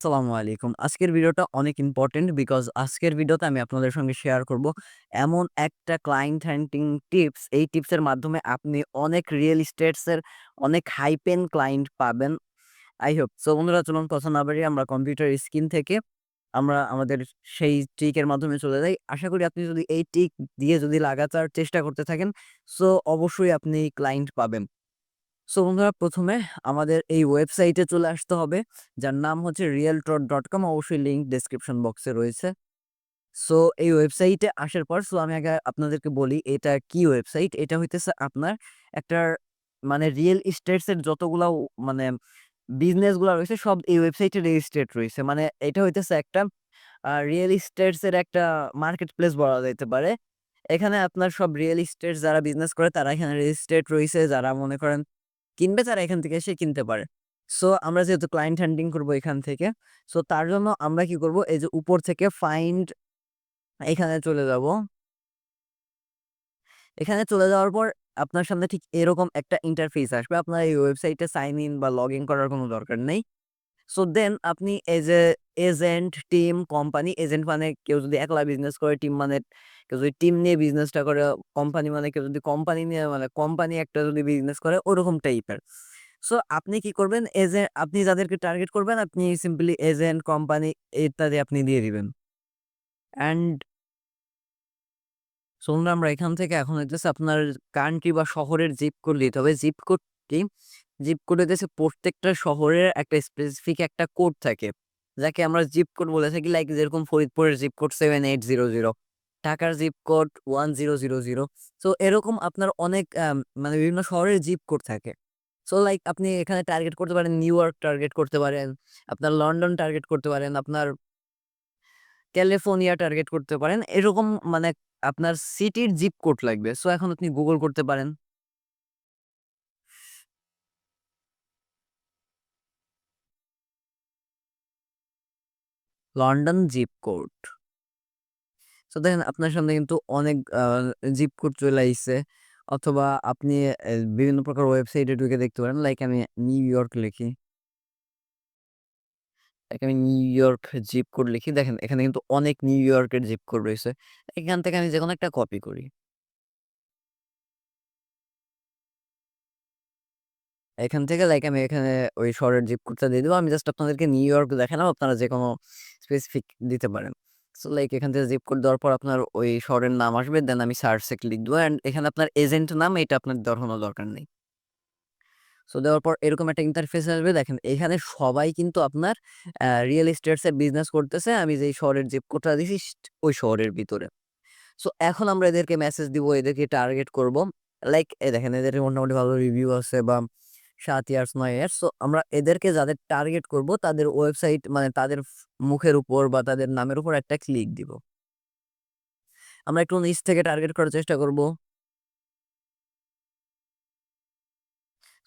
আসসালামু আলাইকুম। আজকের ভিডিওটা অনেক ইম্পর্টেন্ট বিকজ আজকের ভিডিওতে আমি আপনাদের সঙ্গে শেয়ার করব এমন একটা ক্লায়েন্ট হান্টিং টিপস। এই টিপসের মাধ্যমে আপনি অনেক রিয়েল এস্টেটস এর অনেক হাই পেইন ক্লায়েন্ট পাবেন। আই হোপ সো বন্ধুরা, চলুন কথা না বাড়িয়ে আমরা কম্পিউটার স্ক্রিন থেকে আমরা আমাদের সেই ট্রিকের মাধ্যমে চলে যাই। আশা করি আপনি যদি এই ট্রিক দিয়ে যদি লাগাতার চেষ্টা করতে থাকেন সো অবশ্যই আপনি ক্লায়েন্ট পাবেন। সো বন্ধুরা, প্রথমে আমাদের এই ওয়েবসাইটে চলে আসতে হবে, যার নাম হচ্ছে রিয়েল ট্রট ডট কম অবশ্যই লিঙ্ক ডেসক্রিপশন বক্সে রয়েছে। সো এই ওয়েবসাইটে আসার পর সো আমি আগে আপনাদেরকে বলি, এটা কি ওয়েবসাইট? এটা হইতেছে আপনার একটা মানে রিয়েল এস্টেটস এর যতগুলা মানে বিজনেসগুলা রয়েছে, সব এই ওয়েবসাইটে রেজিস্ট্রেট রয়েছে। মানে এটা হইতেছে একটা রিয়েল এস্টেটস এর একটা মার্কেট প্লেস বলা যেতে পারে। এখানে আপনার সব রিয়েল ইস্টেট যারা বিজনেস করে, তারা এখানে রেজিস্ট্রেট রয়েছে যারা মনে করেন কিনবে, তারা এখান থেকে সে কিনতে পারে। সো আমরা যেহেতু ক্লায়েন্ট হ্যান্ডিং করব এখান থেকে। সো তার জন্য আমরা কি করব, এই যে উপর থেকে ফাইন্ড এখানে চলে যাব। এখানে চলে যাওয়ার পর আপনার সামনে ঠিক এরকম একটা ইন্টারফেস আসবে। আপনার এই ওয়েবসাইটে সাইন ইন বা লগ ইন করার কোনো দরকার নেই। সো দেন আপনি as a agent, team, company, agent মানে কেউ যদি একলা বিজনেস করে, টিম মানে কেউ যদি টিম নিয়ে বিজনেসটা করে, কোম্পানি মানে কেউ যদি কোম্পানি নিয়ে মানে কোম্পানি একটা যদি বিজনেস করে ওরকম টাইপের। সো আপনি কি করবেন এজে আপনি যাদেরকে টার্গেট করবেন আপনি সিম্পলি এজেন্ট, কোম্পানি ইত্যাদি আপনি দিয়ে দিবেন। অ্যান্ড বন্ধুরা আমরা এখান থেকে এখন হইতেছে আপনার কান্ট্রি বা শহরের জিপ কোড দিতে হবে। জিপ কোড কি? জিপ কোড হইতেছে প্রত্যেকটা শহরের একটা স্পেসিফিক একটা কোড থাকে। যাকে আমরা জিপ কোড বলে থাকি লাইক যেরকম ফরিদপুরের জিপ কোড 7800, ঢাকার জিপ কোড 1000। সো এরকম আপনার অনেক মানে বিভিন্ন শহরের জিপ কোড থাকে। সো লাইক আপনি এখানে টার্গেট করতে পারেন নিউ ইয়র্ক টার্গেট করতে পারেন, আপনার লন্ডন টার্গেট করতে পারেন, আপনার ক্যালিফোর্নিয়া টার্গেট করতে পারেন। এরকম মানে আপনার সিটির জিপ কোড লাগবে। সো এখন আপনি গুগল করতে পারেন। London zip code. তো দেখেন, আপনার সামনে কিন্তু অনেক জিপ কোড চলে আইছে। অথবা আপনি বিভিন্ন প্রকার ওয়েবসাইটে ঢুকে দেখতে পারেন। লাইক আমি নিউ ইয়র্ক লিখি। আমি নিউ ইয়র্ক জিপ কোড লিখি। দেখেন, এখানে কিন্তু অনেক নিউ ইয়র্কের জিপ কোড রয়েছে। এখান থেকে আমি যে কোনো একটা কপি করি। এখান থেকে লাইক আমি এখানে ওই শহরের জিপ কোডটা দিয়ে দেবো আমি জাস্ট আপনাদেরকে নিউ ইয়র্ক দেখালাম। আপনারা যেকোনো স্পেসিফিক দিতে পারেন। সো লাইক এখান থেকে জিপ কোড দেওয়ার পর আপনার ওই শহরের নাম আসবে। দেন আমি সার্চ ক্লিক দিব। অ্যান্ড এখানে আপনার এজেন্ট নাম এটা আপনার দেওয়ার কোনো দরকার নেই। সো দেওয়ার পর এরকম একটা ইন্টারফেস আসবে। দেখেন এখানে সবাই কিন্তু আপনার রিয়েল এস্টেটস এর বিজনেস করতেছে। আমি যেই শহরের জিপ কোডটা দিছি ওই শহরের ভিতরে। সো এখন আমরা এদেরকে মেসেজ দিব, এদেরকে টার্গেট করব। লাইক এ দেখেন এদের মোটামুটি ভালো রিভিউ আছে বা ৭ ইয়ার্স নয় ইয়ার্স। সো আমরা এদেরকে যাদের টার্গেট করব, তাদের ওয়েবসাইট মানে তাদের মুখের উপর বা তাদের নামের উপর একটা ক্লিক দিব। আমরা একটু নিচ থেকে টার্গেট করার চেষ্টা করব।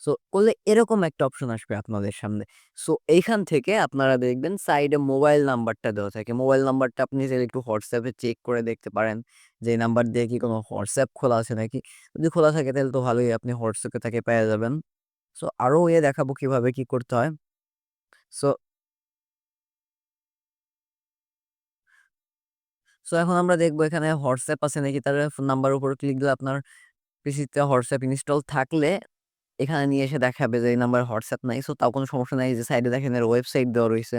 সো করলে এরকম একটা অপশন আসবে আপনাদের সামনে। সো এইখান থেকে আপনারা দেখবেন সাইডে মোবাইল নাম্বারটা দেওয়া থাকে। মোবাইল নাম্বারটা আপনি চাইলে একটু হোয়াটসঅ্যাপে চেক করে দেখতে পারেন যে নাম্বার দিয়ে কি কোনো হোয়াটসঅ্যাপ খোলা আছে নাকি? যদি খোলা থাকে তাহলে তো ভালোই, আপনি হোয়াটসঅ্যাপে তাকে পেয়ে যাবেন। সো আরও ওয়ে দেখাবো কীভাবে কি করতে হয়। সো সো এখন আমরা দেখব এখানে হোয়াটসঅ্যাপ আছে নাকি তার ফোন নাম্বারের উপর ক্লিক দিলে আপনার পিসিতে হোয়াটসঅ্যাপ ইনস্টল থাকলে এখানে নিয়ে এসে দেখাবে যে এই নাম্বারে হোয়াটসঅ্যাপ নাই। সো তাও কোনো সমস্যা নাই। যে সাইডে দেখেন এর ওয়েবসাইট দেওয়া রয়েছে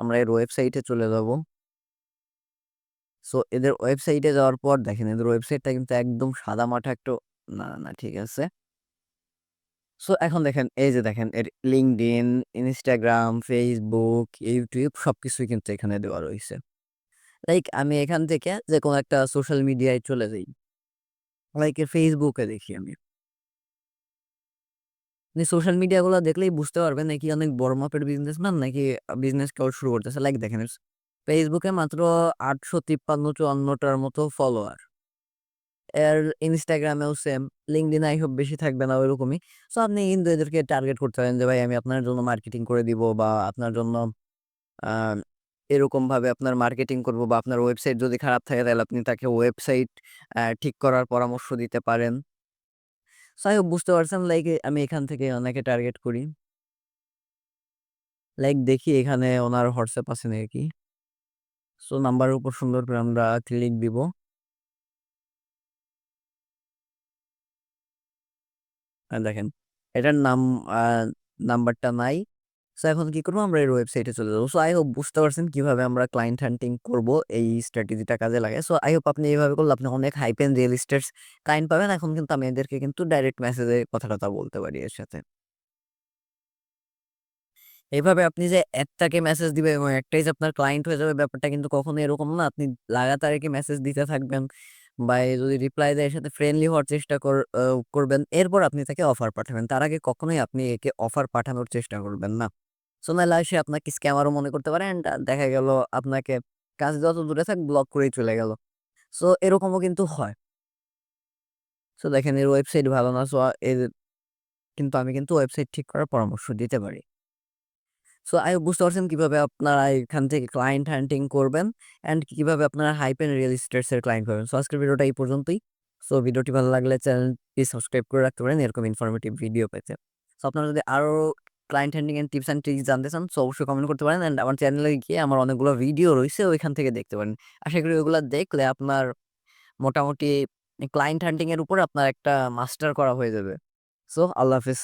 আমরা এর ওয়েবসাইটে চলে যাব। সো এদের ওয়েবসাইটে যাওয়ার পর দেখেন এদের ওয়েবসাইটটা কিন্তু একদম সাদামাটা একটু না, না ঠিক আছে। সো এখন দেখেন এই যে দেখেন এর LinkedIn, Instagram, Facebook, YouTube সবকিছুই কিন্তু এখানে দেওয়া রয়েছে লাইক আমি এখান থেকে যে কোনো একটা সোশ্যাল মিডিয়ায় চলে যাই। লাইক এ দেখি আমি। আপনি সোশ্যাল মিডিয়াগুলা দেখলেই বুঝতে পারবেন নাকি অনেক বড় মাপের বিজনেসম্যান নাকি বিজনেস কেউ শুরু করতেছে। লাইক দেখেন ফেসবুকে মাত্র আটশো তিপ্পান্ন চুয়ান্নটার মতো ফলোয়ার। এর এও সেম। LinkedIn আই হোপ বেশি থাকবে না ওইরকমই। সো আপনি কিন্তু এদেরকে টার্গেট করতে পারেন যে, ভাই, আমি আপনার জন্য মার্কেটিং করে দিব বা আপনার জন্য এরকমভাবে আপনার মার্কেটিং করব বা আপনার ওয়েবসাইট যদি খারাপ থাকে, তাহলে আপনি তাকে ওয়েবসাইট ঠিক করার পরামর্শ দিতে পারেন। সো আই বুঝতে পারছেন লাইক আমি এখান থেকে অনেকে টার্গেট করি। লাইক দেখি এখানে ওনার হোয়াটসঅ্যাপ আছে নাকি? সো নাম্বারের উপর সুন্দর করে আমরা ক্লিক দিব। দেখেন, এটার নাম নাম্বারটা নাই। সো এখন কি করব আমরা এর ওয়েবসাইটে চলে যাব। সো আই হোপ বুঝতে পারছেন কীভাবে আমরা ক্লায়েন্ট হান্টিং করব এই স্ট্র্যাটেজিটা কাজে লাগে সো আই হোপ আপনি এইভাবে করলে আপনি অনেক hype and real estates client পাবেন। এখন কিন্তু আমি এদেরকে কিন্তু ডাইরেক্ট মেসেজে কথা-টথা বলতে পারি এর সাথে। এইভাবে আপনি যে একটাকে মেসেজ দিবেন এবং একটাই যে আপনার ক্লায়েন্ট হয়ে যাবে, ব্যাপারটা কিন্তু কখনোই এরকম না। আপনি লাগাতার একে মেসেজ দিতে থাকবেন বা যদি রিপ্লাই দেয় সাথে ফ্রেন্ডলি হওয়ার চেষ্টা করবেন। এরপর আপনি তাকে অফার পাঠাবেন। তার আগে কখনোই আপনি একে অফার পাঠানোর চেষ্টা করবেন না। সো নাহলে সে আপনাকে স্ক্যামারও মনে করতে পারে অ্যান্ড দেখা গেল আপনাকে কাজ যত দূরে থাক ব্লক করেই চলে গেল। সো এরকমও কিন্তু হয়। সো দেখেন এর ওয়েবসাইট ভালো না। সো এর কিন্তু আমি কিন্তু ওয়েবসাইট ঠিক করার পরামর্শ দিতে পারি। সো আই বুঝতে পারছেন কীভাবে আপনারা এখান থেকে ক্লায়েন্ট হান্টিং করবেন অ্যান্ড কীভাবে আপনারা হাইপ এন্ড রিয়েল এর ক্লায়েন্ট করবেন সো আজকের ভিডিওটা এই পর্যন্তই। সো ভিডিওটি ভালো লাগলে চ্যানেলটি সাবস্ক্রাইব করে রাখতে পারেন, এরকম ইনফরমেটিভ ভিডিও পেতে। সো আপনারা যদি আরও ক্লায়েন্ট হান্টিং এর টিপস অ্যান্ড ট্রিকস জানতে চান, সো অবশ্যই কমেন্ট করতে পারেন অ্যান্ড আমার চ্যানেলে গিয়ে আমার অনেকগুলো ভিডিও রয়েছে, ওইখান থেকে দেখতে পারেন। আশা করি ওগুলা দেখলে আপনার মোটামুটি ক্লায়েন্ট হান্টিং এর উপর আপনার একটা মাস্টার করা হয়ে যাবে। সো আল্লাহ হাফেজ।